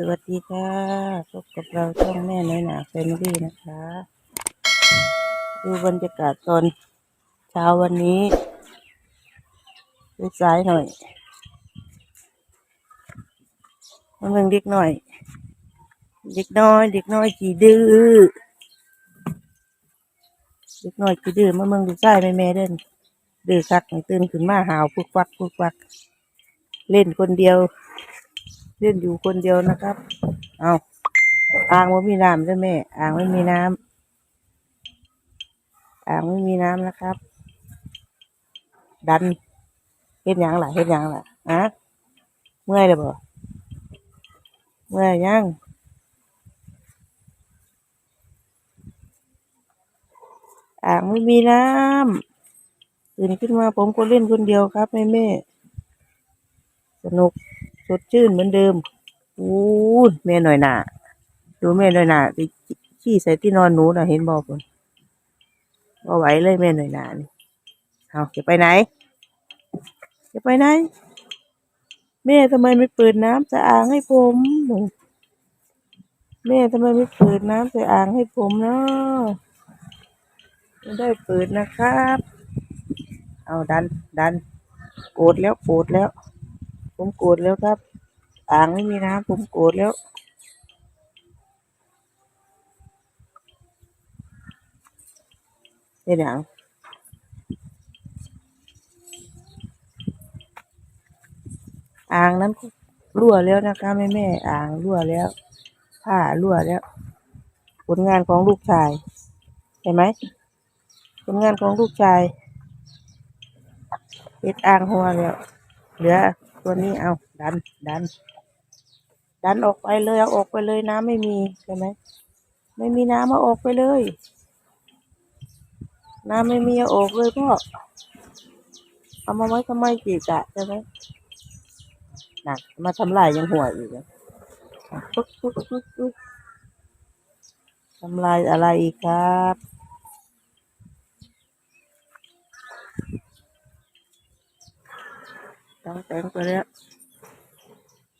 สวัสดีค่ะพบกับเราช่องแม่น้อยหนาแฟมิลี่นะคะ ดูบรรยากาศตอนเช้าวันนี้ดูสายหน่อยมันเพิ่งเด็กหน่อย เด็กน้อย เด็กน้อยกี่ดื้อเด็กน้อยกี่ดื้อมาเมืองดูสายแม่แม่เดินดื้อคักตื่นขึ้นมาหาวปุกปักปุกปัก เล่นคนเดียว เล่นอยู่คนเดียวนะครับ เอาอ่างไม่มีน้ำด้วยแม่อ่างไม่มีน้ำอ่างไม่มีน้ำนะครับ ดันเฮ็ดหยังล่ะเฮ็ดหยังล่ะอะเมื่อยเลยบ่เมื่อยยังอ่างไม่มีน้ำตื่นขึ้นมาผมก็เล่นคนเดียวครับแม่แม่สนุก สดชื่นเหมือนเดิมอู้ยแม่หน่อยหนาดูแม่หน่อยหนาไปขี้ใส่ที่นอนหนูน่ะเห็นบอกคนว่าไหวเลยแม่หน่อยหนานี่เอาจะไปไหนจะไปไหน แม่ทำไมไม่เปิดน้ำใส่อ่างให้ผมแม่ทำไมไม่เปิดน้ำใส่อ่างให้ผมเนาะไม่ได้เปิดนะครับ เอาดันดันโกรธแล้วโกรธแล้ว ผมโกรธแล้วครับ อ่างไม่มีน้ำผมโกรธแล้วเป็นหยังอ่างนั้นรั่วแล้วนะคะแม่แม่อ่างรั่วแล้วผ้ารั่วแล้ว ผลงานของลูกชาย เห็นไหมผลงานของลูกชายเปิดอ่างหัวแล้วเหลือ ตัวนี้เอาดันดัน ดันออกไปเลยเอาออกไปเลยน้ำไม่มีใช่ไหมไม่มีน้ำเอาออกไปเลย น้ำไม่มีเอาออกเลยพ่อเอามาไว้ทำไมจีกะใช่ไหมหนักมาทำลายยังหัวอีกปึ๊กปึ๊กปึ๊กปึ๊กทำลายอะไรอีกครับ ต้องแต่งไปแล้ว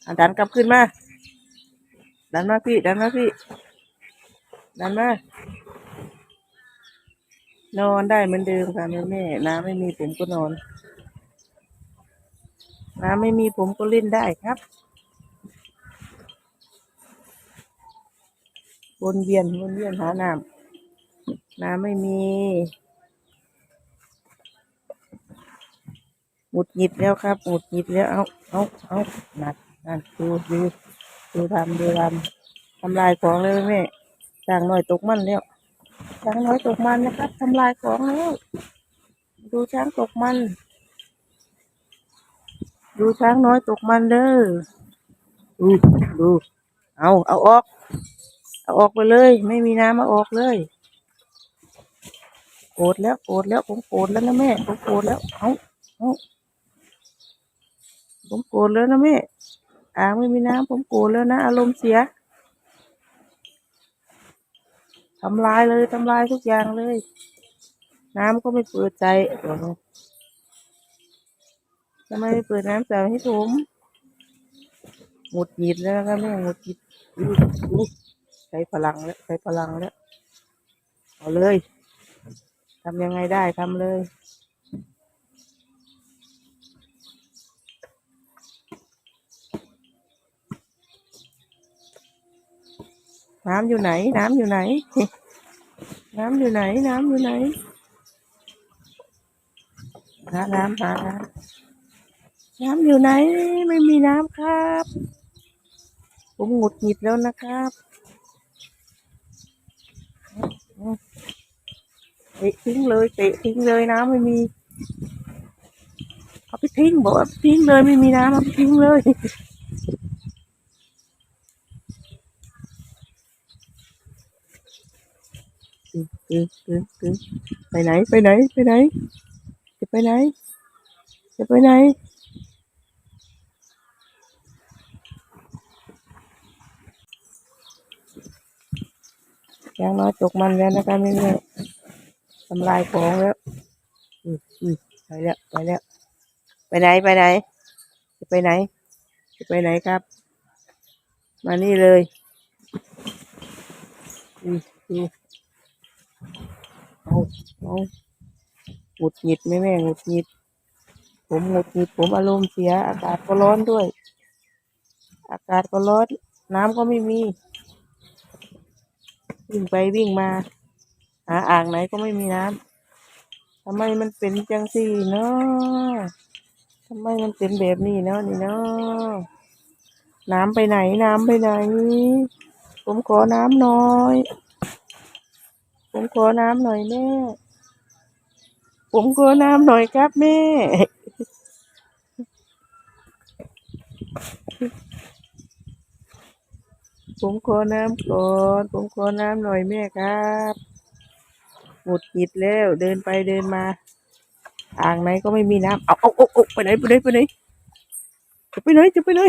อะดันกลับขึ้นมา ดันมาพี่ ดันมาพี่ ดันมานอนได้เหมือนเดิมค่ะแม่แม่ น้ำไม่มีผมก็นอน น้ำไม่มีผมก็เล่นได้ครับ วนเวียนวนเวียนหาน้ำน้ำไม่มีหงุ ดหงิดแล้วครับหงุดหงิดแล้วเอาเอาเอาหนัดนั่นดูดูดูทำดูทำทำลายของเลยแม่จ้างหน่อยตกมันแล้วช้างน้อยตกมันนะครับทำลายของแล้วดูช้างตกมัน ดูช้างน้อยตกมันเด้อดูดูเอาเอาออก เอาออกไปเลย ไม่มีน้ำเอาออกเลยโกรธแล้วโกรธแล้วผมโกรธแล้วนะแม่ผมโกรธแล้วเอาเอา ผมโกรธแล้วนะแม่อ่างไม่มีน้ำผมโกรธแล้วนะ อารมณ์เสียทำลายเลยทำลายทุกอย่างเลย น้ำก็ไม่เปิดใจเดี๋ยวนะทำไมไม่เปิดน้ำใส่ให้ผมหงุดหงิดแล้วนะแม่หงุดหงิดใช้พลังแล้วใช้พลังแล้วเอาเลยทำยังไงได้ทำเลย น้ำอยู่ไหน น้ำอยู่ไหน น้ำอยู่ไหน น้ำอยู่ไหนหาน้ำหาน้ำน้ำอยู่ไหน ไม่มีน้ำครับ ผมหงุดหงิดแล้วนะครับเตะทิ้งเลยเตะทิ้งเลยน้ำไม่มีเอาไปทิ้งบอกว่าทิ้งเลยไม่มีน้ำเอาไปทิ้งเลย ตึ๊งตึ๊งตึ๊งตึ๊ง ไปไหน ไปไหน ไปไหน จะไปไหน จะไปไหนย่างน้อยตกมันแล้วนะคะแม่แม่ทำลายของแล้ว อืออือไปแล้ว ไปแล้ว ไปไหน ไปไหน จะไปไหน จะไปไหนครับ มานี่เลยดูดูเอ เอาหงุดหงิดไหมแม่หงุดหงิด ผมหงุดหงิดผมอารมณ์เสีย อากาศก็ร้อนด้วย อากาศก็ร้อนน้ำก็ไม่มี วิ่งไปวิ่งมา หาอ่างไหนก็ไม่มีน้ำทำไมมันเป็นจังสี่เนาะทำไมมันเป็นแบบนี้เนาะนี่เนาะน้ำไปไหนน้ำไปไหน ผมขอน้ำน่อย ผมขอน้ำหน่อยแม่ ผมขอน้ำหน่อยครับแม่ ผมขอน้ำก่อน ผมขอน้ำหน่อยแม่ครับหมดหิดแล้วเดินไปเดินมา อ่างไหนก็ไม่มีน้ำเอาเอาเอาเอาไปไหนไปไหนไปไหนจะไปไหนจะไปไหน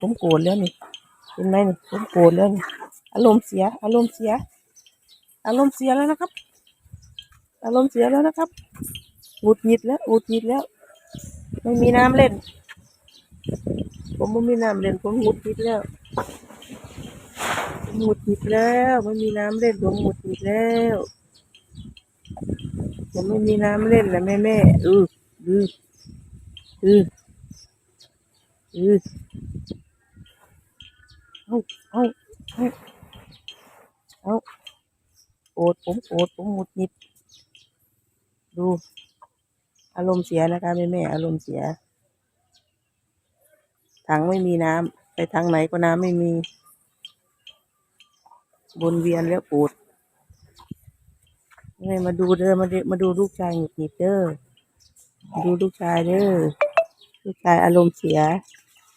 ผมโกรธแล้วนี่เห็นไหมนี่ผมโกรธแล้วนี่ อารมณ์เสีย อารมณ์เสีย อารมณ์เสียแล้วนะครับ อารมณ์เสียแล้วนะครับหงุดหงิดแล้วหงุดหงิดแล้ว ไม่มีน้ำเล่น ผมไม่มีน้ำเล่น ผมหงุดหงิดแล้วหงุดหงิดแล้วไม่มีน้ำเล่นผมหงุดหงิดแล้วผมไม่มีน้ำเล่นแล้วแม่แม่เออเออเออเออเอาเอาเอา เอาโกรธผมโกรธผมหงุดหงิดดู อารมณ์เสียนะคะแม่แม่อารมณ์เสีย ถังไม่มีน้ำไปทางไหนก็น้ำไม่มีวนเวียนแล้วปวดนี่มาดูเด้อมาดูมาดูลูกชายหงุดหงิดเด้อดูลูกชายเด้อลูกชายอารมณ์เสีย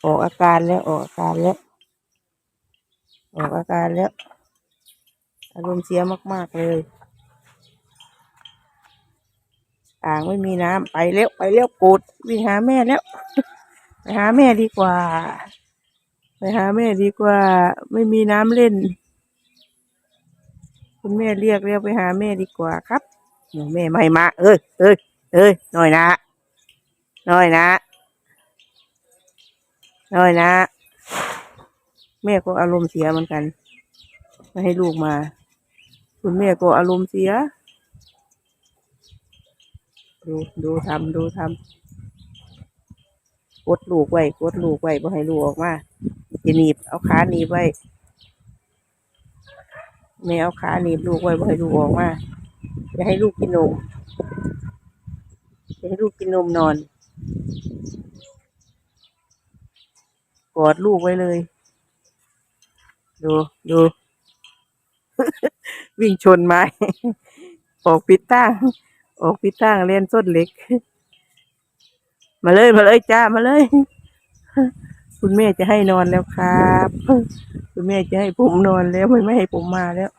ออกอาการแล้วออกอาการแล้วออกอาการแล้ว อารมณ์เสียมาก ๆ เลยอ่างไม่มีน้ำไปแล้วไปแล้วปวดวิ่งหาแม่แล้ว ไปหาแม่ดีกว่า ไปหาแม่ดีกว่า ไม่มีน้ำเล่น คุณแม่เรียกเรียกไปหาแม่ดีกว่าครับเดี๋ยวแม่ไม่มา เอ้ยเอ้ยเอ้ยหน่อยนะหน่อยนะหน่อยนะ แม่ก็อารมณ์เสียเหมือนกัน ไม่ให้ลูกมา คุณแม่ก็อารมณ์เสีย ดูดูทำดูทำกดลูกไว้กดลูกไว้บ่ให้ลูกออกมาจะหนีบเอาขาหนีบไว้แม่เอาขาหนีบลูกไว้บ่ให้ลูกออกมาจะให้ลูกกินนมจะให้ลูกกินนมนอนกอดลูกไว้เลย ดูดู วิ่งชนไม้ออกปิดตั้งออกปิดตั้งเล่นส้นเล็ก มาเลยมาเลยจ้ามาเลย คุณแม่จะให้นอนแล้วครับ คุณแม่จะให้ผมนอนแล้วไม่ไม่ให้ผมมาแล้ว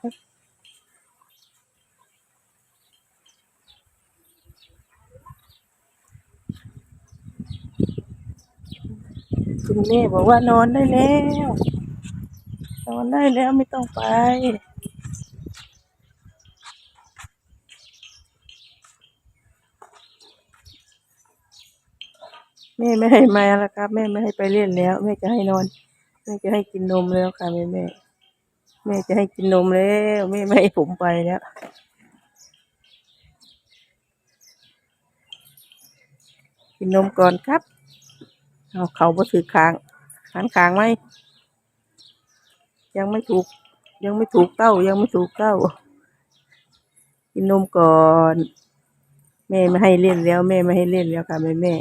คุณแม่บอกว่านอนได้แล้ว นอนได้แล้วไม่ต้องไป แม่ไม่ให้มาแล้วครับ แม่ไม่ให้ไปเล่นแล้ว แม่จะให้นอน แม่จะให้กินนมแล้วค่ะแม่แม่แม่จะให้กินนมแล้วแม่ไม่ให้ผมไปแล้วกินนมก่อนครับ เอาเขาบ่ถือคางหันคางไหม ยังไม่ถูก ยังไม่ถูกเต้า ยังไม่ถูกเต้า กินนมก่อน แม่ไม่ให้เล่นแล้ว แม่ไม่ให้เล่นแล้วค่ะแม่แม่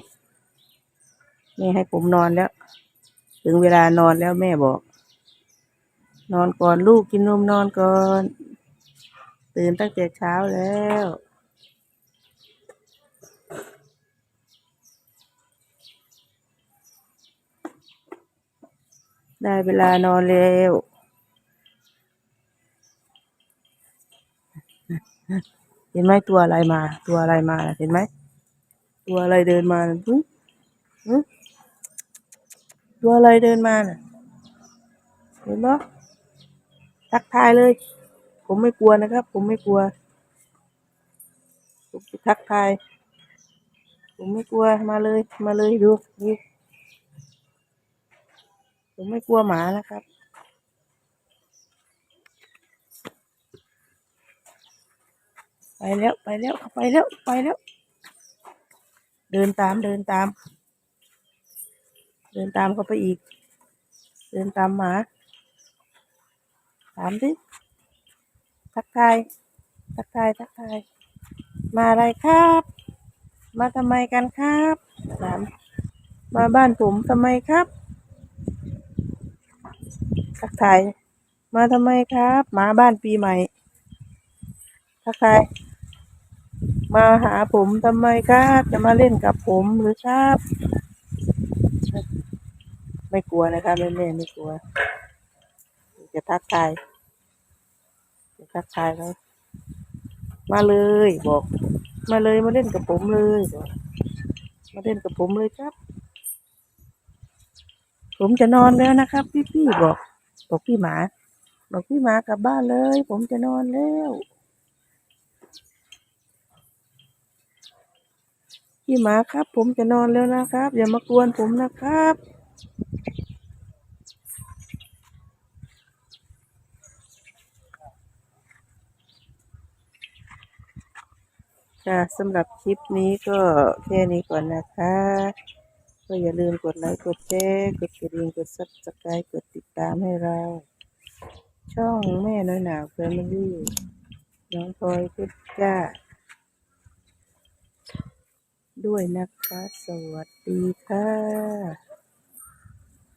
แม่ให้ผมนอนแล้ว ถึงเวลานอนแล้วแม่บอก นอนก่อนลูกกินนมนอนก่อน ตื่นตั้งแต่เช้าแล้วได้เวลานอนแล้วเห็นไหมตัวอะไรมา ตัวอะไรมาเห็นไหม ตัวอะไรเดินมาน่ะหึหึ ตัวอะไรเดินมาน่ะ เห็นปะทักทายเลย ผมไม่กลัวนะครับ ผมไม่กลัว ผมจะทักทาย ผมไม่กลัว มาเลย มาเลยดูดูผมไม่กลัวหมานะครับไปแล้วไปแล้วไปแล้วไปแล้ว เดินตามเดินตาม เดินตามเขาไปอีก เดินตามหมา ถามดิทักทาย ทักทาย ทักทาย มาอะไรครับ มาทำไมกันครับถามมาบ้านผมทำไมครับ ทักทาย มาทำไมครับ มาบ้านปีใหม่ ทักทาย มาหาผมทำไมครับ จะมาเล่นกับผมหรือครับ ไม่กลัวนะคะแม่แม่ไม่กลัว จะทักทายจะทักทายเขามาเลยบอก มาเลยมาเล่นกับผมเลยบอกมาเล่นกับผมเลยครับ ผมจะนอนแล้วนะครับ พี่พี่บอกบอกพี่หมา บอกพี่หมากลับบ้านเลย ผมจะนอนแล้วพี่หมาครับ ผมจะนอนแล้วนะครับ อย่ามากวนผมนะครับ ค่ะสำหรับคลิปนี้ก็แค่นี้ก่อนนะคะ ก็อย่าลืมกดไลค์กดแชร์กดกระดิ่งกดซับสไครต์กดติดตามให้เรา ช่องแม่น้อยหนาวแฟมิลี่น้องพลอยพุทธจ้า ด้วยนะคะ สวัสดีค่ะ